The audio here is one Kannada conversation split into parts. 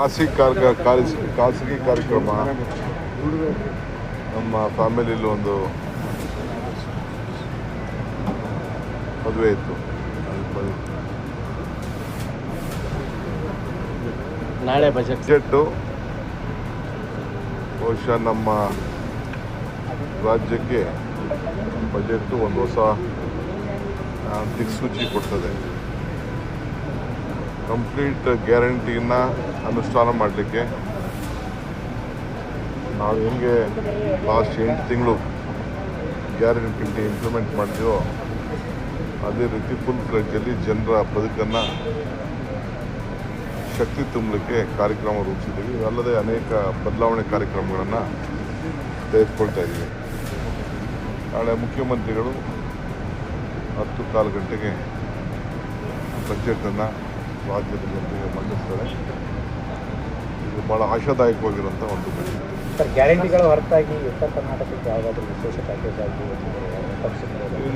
ಖಾಸಗಿ ಕಾರ್ಯ ಖಾಸಗಿ ಕಾರ್ಯಕ್ರಮ. ನಮ್ಮ ಫ್ಯಾಮಿಲಿಯಲ್ಲಿ ಒಂದು ಮದುವೆ ಇತ್ತು. ನಾಳೆ ಬಜೆಟ್. ಬಜೆಟ್ಟು. ಬಹುಶಃ ನಮ್ಮ ರಾಜ್ಯಕ್ಕೆ ಬಜೆಟ್ಟು ಒಂದು ಹೊಸ ದಿಕ್ಸೂಚಿ ಕೊಡ್ತದೆ. ಕಂಪ್ಲೀಟ್ ಗ್ಯಾರಂಟಿನ ಅನುಷ್ಠಾನ ಮಾಡಲಿಕ್ಕೆ ನಾವು ಹೆಂಗೆ ಲಾಸ್ಟ್ ಎಂಟು ತಿಂಗಳು ಗ್ಯಾರಂಟಿ ಇಂಪ್ಲಿಮೆಂಟ್ ಮಾಡ್ತೀವೋ ಅದೇ ರೀತಿ ಫುಲ್ ಫ್ಲೆಡ್ಜಲ್ಲಿ ಜನರ ಬದುಕನ್ನು ಶಕ್ತಿ ತುಂಬಲಿಕ್ಕೆ ಕಾರ್ಯಕ್ರಮ ರೂಪಿಸಿದ್ದೀವಿ. ಅಲ್ಲದೆ ಅನೇಕ ಬದಲಾವಣೆ ಕಾರ್ಯಕ್ರಮಗಳನ್ನು ತೆಗೆದುಕೊಳ್ತಾ ಇದ್ದೀವಿ. ನಾಳೆ ಮುಖ್ಯಮಂತ್ರಿಗಳು ಹತ್ತು ಕಾಲು ಗಂಟೆಗೆ ಬಜೆಟನ್ನು ರಾಜ್ಯದ ಜನತೆಗೆ ಮಂಡಿಸ್ತಾರೆ ಇದು ಭಾಳ ಆಶಾದಾಯಕವಾಗಿರುವಂಥ ಒಂದು ಸರ್ ಗ್ಯಾರಂಟಿಗಳ ಹೊರತಾಗಿ ಉತ್ತರ ಕರ್ನಾಟಕಕ್ಕೆ ಯಾವುದಾದ್ರೂ ವಿಶೇಷ ಪ್ಯಾಕೇಜ್ ಆಗಿ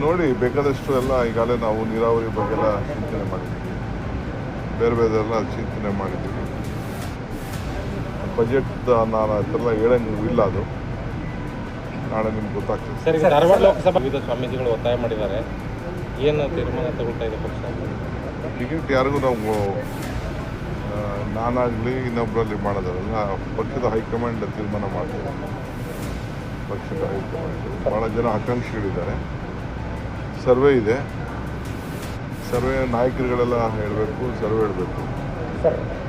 ನೋಡಿ ಬೇಕಾದಷ್ಟು ಎಲ್ಲ ಈಗಾಗಲೇ ನಾವು ನೀರಾವರಿ ಬಗ್ಗೆ ಎಲ್ಲ ಚಿಂತನೆ ಮಾಡಿದ್ದೀವಿ ಬೇರೆ ಬೇರೆ ಎಲ್ಲ ಚಿಂತನೆ ಮಾಡಿದ್ದೀವಿ ಬಜೆಟ್ ನಾನು ಅದೆಲ್ಲ ಹೇಳಂಗೆ ಇಲ್ಲ ಅದು. ನಾಳೆ ನಿಮ್ಗೆ ಗೊತ್ತಾಗ್ತದೆ. ಸರ್ ಧಾರವಾಡ ಲೋಕಸಭಾ ವಿವಿಧ ಸ್ವಾಮೀಜಿಗಳು ಒತ್ತಾಯ ಮಾಡಿದ್ದಾರೆ. ಏನು ತೀರ್ಮಾನ ತಗೊಳ್ತಾ ಇದೆ ಪಕ್ಷ? ಟಿಕೆಟ್ ಯಾರಿಗೂ ನಾವು ನಾನಾಗಲಿ ಇನ್ನೊಬ್ಬರಲ್ಲಿ ಮಾಡೋದಲ್ಲ. ಪಕ್ಷದ ಹೈಕಮಾಂಡ್ ತೀರ್ಮಾನ ಮಾಡ್ತಾರೆ ಪಕ್ಷದ ಹೈಕಮಾಂಡ್. ಭಾಳ ಜನ ಆಕಾಂಕ್ಷಿಗಳಿದ್ದಾರೆ. ಸರ್ವೆ ಇದೆ. ಸರ್ವೆ ನಾಯಕರುಗಳೆಲ್ಲ ಹೇಳಬೇಕು ಸರ್ವೆ ಹೇಳಬೇಕು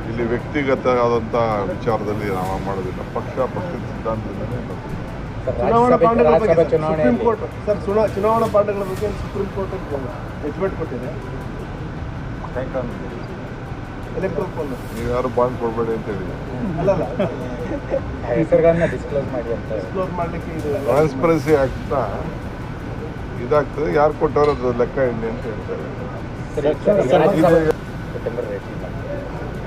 ಇಲ್ಲಿ ವ್ಯಕ್ತಿಗತ ಆದಂಥ ವಿಚಾರದಲ್ಲಿ ನಾವು ಮಾಡೋದಿಲ್ಲ. ಪಕ್ಷ ಪಕ್ಷದ ಸಿದ್ಧಾಂತದಿಂದಲೇ ಸರ್ ಚುನಾವಣಾ ಪಾಂಡಗಳ ಬಗ್ಗೆ ಸುಪ್ರೀಂ ಕೋರ್ಟ್ ಸರ್ ಚುನಾ- ಚುನಾವಣಾ ಪಾಂಡಗಳ ಬಗ್ಗೆ ಸುಪ್ರೀಂ ಕೋರ್ಟ್ ಜಡ್ಜ್ಮೆಂಟ್ ಕೊಟ್ಟಿದೆ. ನೀವು ಯಾರು ಬಾಂಡ್ ಕೊಡಬೇಡಿ ಅಂತ ಹೇಳಿದೆ ಅಲ್ಲಲ್ಲ ಆ ಹೆಸರುಗಳನ್ನ ಡಿಸ್ಕ್ಲೋಸ್ ಮಾಡಿ ಅಂತ. ಎಕ್ಸ್ಪ್ಲೋರ್ ಮಾಡಲಿಕ್ಕೆ ಇದು ಟ್ರಾನ್ಸ್ಪರೆನ್ಸಿ ಆ್ಯಕ್ಟ್ನ ಇದಾಗ್ತದೆ. ಯಾರು ಕೊಟ್ಟವರು ಅದು ಲೆಕ್ಕ ಎಣ್ಣೆ ಅಂತ ಹೇಳ್ತಾರೆ.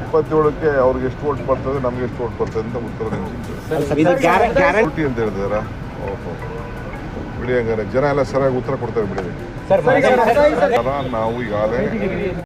ಇಪ್ಪತ್ತೇಳಕ್ಕೆ ಅವ್ರಿಗೆ ಎಷ್ಟು ಓಟ್ ಬರ್ತದೆ ನಮ್ಗೆ ಎಷ್ಟು ಓಟ್ ಬರ್ತದೆ ಅಂತ ಉತ್ತರ ಅಂತ ಹೇಳಿದಾರ? ಓಹೋ. ಬಿಡಿ ಹಂಗಾರೆ. ಜನ ಎಲ್ಲ ಸರಿಯಾಗಿ ಉತ್ತರ ಕೊಡ್ತಾರೆ ಬಿಡಿ. ಸರ್ ನಾವು ಈಗಾಗಲೇ